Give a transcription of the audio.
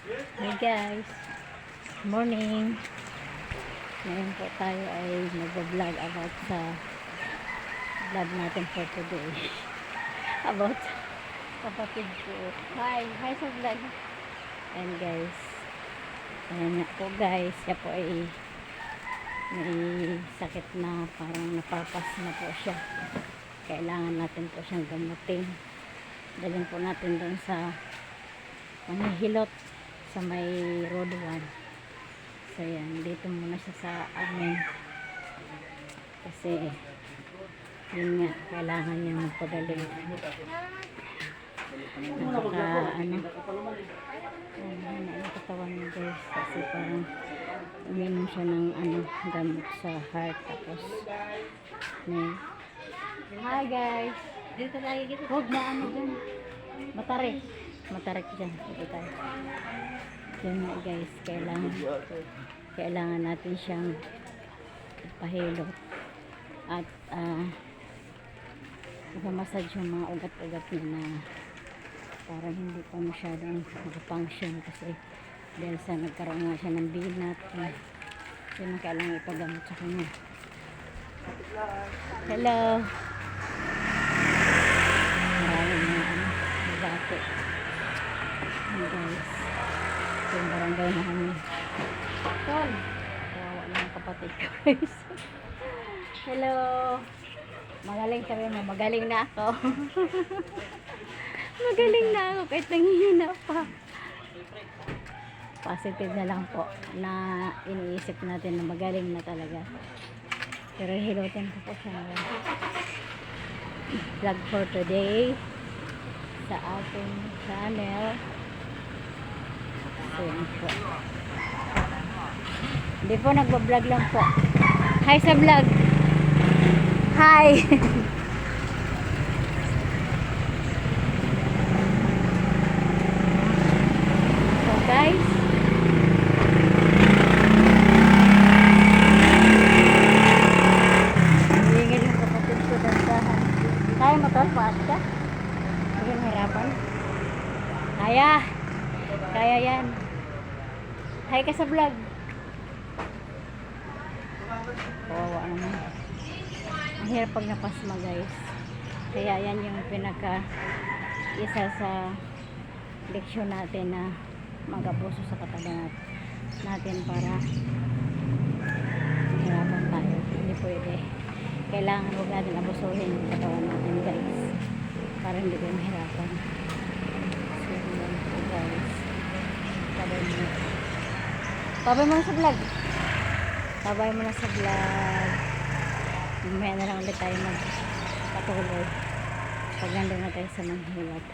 Hey guys, morning. Ngayon po tayo ay mag-vlog about sa vlog natin for today. about kapatid ko. Hi, hi sa vlog. And guys, ayan nga po guys, siya po ay may sakit na parang napapas na po siya. Kailangan natin po siyang gamutin. Dalhin po natin doon sa manghihilot sa may road 1 so yan. Dito muna siya sa amin kasi yun nga kailangan niya magpagaling. Napaka ano ano ang katawan niya guys. Kasi parang uminom siya ng ano gamot sa heart. Tapos may hi guys. Dito tayo dito. Huwag na ano dyan. Matarik. Matarik dyan. Dito tayo yun nga guys. Kailangan kailangan natin siyang pahilot at uh, massage yung mga ugat-ugat niya na parang hindi pa masyadong makapunction kasi dahil sa nagkaroon nga siya ng binat uh, yun ang kailangan ipagamot sa kanya. Hello maraming mga ano dati Ayan, guys yung barangay na kami. Tol kawawa na yung kapatid ko guys. Hello. Magaling sabi mo magaling na ako. Magaling na ako kahit nanghihina pa. Positive na lang po na iniisip natin na magaling na talaga. Pero hilutin ko po siya ngayon. Vlog for today sa ating channel yun po hindi po nagbablog lang po hi sa vlog hi so guys Hingin yung kapatid ko dansahan. Kaya mo tol, paat ka? Mo hirapan? Kaya. Kaya yan. Hi ka sa vlog. Kawawa naman. Ang hirap pag napasma guys. Kaya yan yung pinaka isa sa leksyon natin na magabuso sa katawan nat- natin para hirapan tayo. Hindi pwede. Kailangan huwag natin abusuhin yung katawan natin guys. Para hindi tayo mahirapan. So guys. Tabay mo. Tabay mo na sa vlog. Tabay mo na sa vlog. Mamaya na lang ulit tayo magpatuloy. Pag nandun na tayo sa Manghilot.